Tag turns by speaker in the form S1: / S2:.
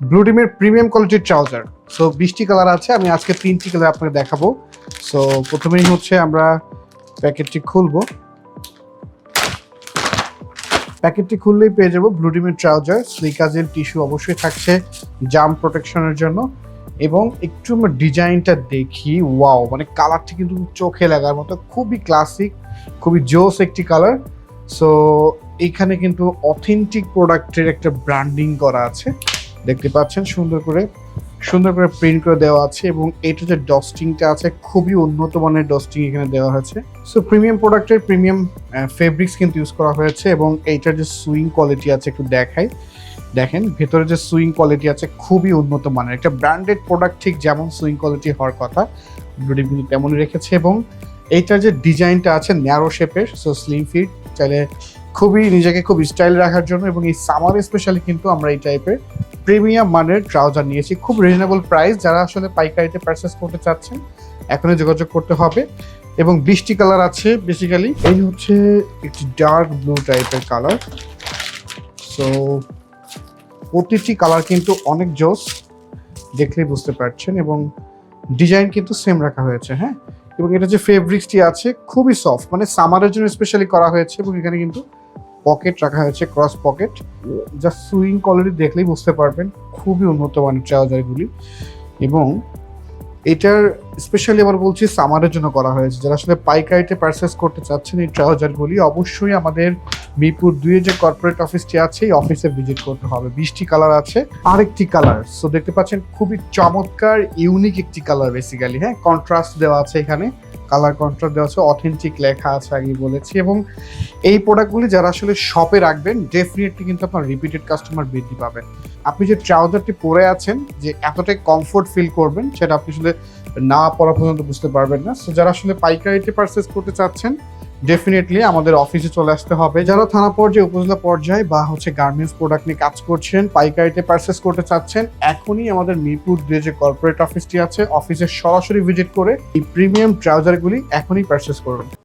S1: Blue টিমের premium কোয়ালিটির trouser so বিশটি কালার আছে, আমি আজকে তিনটি কালার আপনাকে দেখাবো। সো প্রথমেই হচ্ছে আমরা প্যাকেটটি খুলবো। প্যাকেটটি খুললেই পেয়ে যাব ব্লু টিমের ট্রাউজার স্লিকাজের টিস্যু অবশ্যই থাকছে জাম প্রোটেকশনের জন্য। এবং একটু আমরা ডিজাইনটা দেখি ওয়াও মানে কালারটি কিন্তু চোখে লাগার মতো, খুবই ক্লাসিক খুবই জোস একটি কালার সো এইখানে কিন্তু অথেন্টিক প্রোডাক্টের একটা ব্র্যান্ডিং করা আছে। দেখতে পাচ্ছেন, সুন্দর করে সুন্দর করে প্রিন্ট করে দেওয়া আছে এবং এটা যে ডস্টিংটা আছে, খুবই উন্নত মানের ডস্টিং এখানে দেওয়া হয়েছে। সো প্রিমিয়াম প্রোডাক্টের প্রিমিয়াম ফেব্রিক্স কিন্তু ইউজ করা হয়েছে এবং এইটার যে সুইং কোয়ালিটি আছে একটু দেখাই। দেখেন, ভেতরে যে সুইং কোয়ালিটি আছে, খুবই উন্নত মানের। একটা ব্র্যান্ডেড প্রোডাক্ট ঠিক যেমন সুইং কোয়ালিটি হওয়ার কথা কিন্তু তেমনই রেখেছে এবং এইটার যে ডিজাইনটা আছে ন্যারো শেপের সো স্লিম ফিট চাইলে খুবই নিজেকে খুব স্টাইল রাখার জন্য এবং এই সামার স্পেশালি কিন্তু আমরা এই টাইপের প্রিমিয়াম মানের ট্রাউজার নিয়েছি। খুব রিজনেবল প্রাইস যারা আসলে পাইকারিতে পারচেস করতে চাচ্ছেন, এখনই যোগাযোগ করতে হবে। এবং বৃষ্টি কালার আছে বেসিক্যালি এই হচ্ছে একটি ডার্ক ব্লু টাইপের কালার সো প্রতিটি কালার কিন্তু অনেক জোস, দেখলে বুঝতে পারছেন। এবং ডিজাইন কিন্তু সেম রাখা হয়েছে হ্যাঁ? এবং এটা যে ফেব্রিক্সটি আছে, খুবই সফট মানে সামারের জন্য স্পেশালি করা হয়েছে এবং এখানে কিন্তু পকেট রাখা হয়েছে, ক্রস পকেট। যা সুইং কোয়ালিটি দেখলেই বুঝতে পারবেন, খুবই উন্নত মানের ট্রাউজারগুলি এবং এটার স্পেশালি আবার বলছি সামারের জন্য করা হয়েছে। যারা আসলে পাইকারিতে পারচেস করতে চাচ্ছেন এই ট্রাউজারগুলি অবশ্যই আমাদের মিরপুর দুইয়ে যে কর্পোরেট অফিসটি আছে, এই অফিসে ভিজিট করতে হবে। বিশটি কালার আছে, আরেকটি কালার সো দেখতে পাচ্ছেন, খুবই চমৎকার ইউনিক একটি কালার বেসিক্যালি হ্যাঁ কন্ট্রাস্ট দেওয়া আছে এখানে। কালার কন্ট্রাস্ট দেওয়া আছে অথেন্টিক লেখা আছে আগে বলেছি এবং এই প্রোডাক্টগুলি যারা আসলে শপে রাখবেন ডেফিনেটলি কিন্তু আপনার রিপিটেড কাস্টমার বৃদ্ধি পাবেন আপনি যে ট্রাউজারটি পরে আছেন, যে এতটাই কমফোর্ট ফিল করবেন, সেটা আপনি আসলে না পড়া পর্যন্ত বুঝতে পারবেন না। সো যারা আসলে পাইকারিতে পারচেস করতে চাচ্ছেন ডেফিনেটলি আমাদের অফিসে চলে আসতে হবে। যারা থানা পর্যায়ে, উপজেলা পর্যায়ে বা হচ্ছে গার্মেন্টস প্রোডাক্ট নিয়ে কাজ করছেন, পাইকারিতে পারচেস করতে চাচ্ছেন, এখনই আমাদের মিরপুর দুয়ে যে কর্পোরেট অফিসটি আছে অফিসে সরাসরি ভিজিট করে এই প্রিমিয়াম ট্রাউজারগুলি এখনই পারচেস করুন।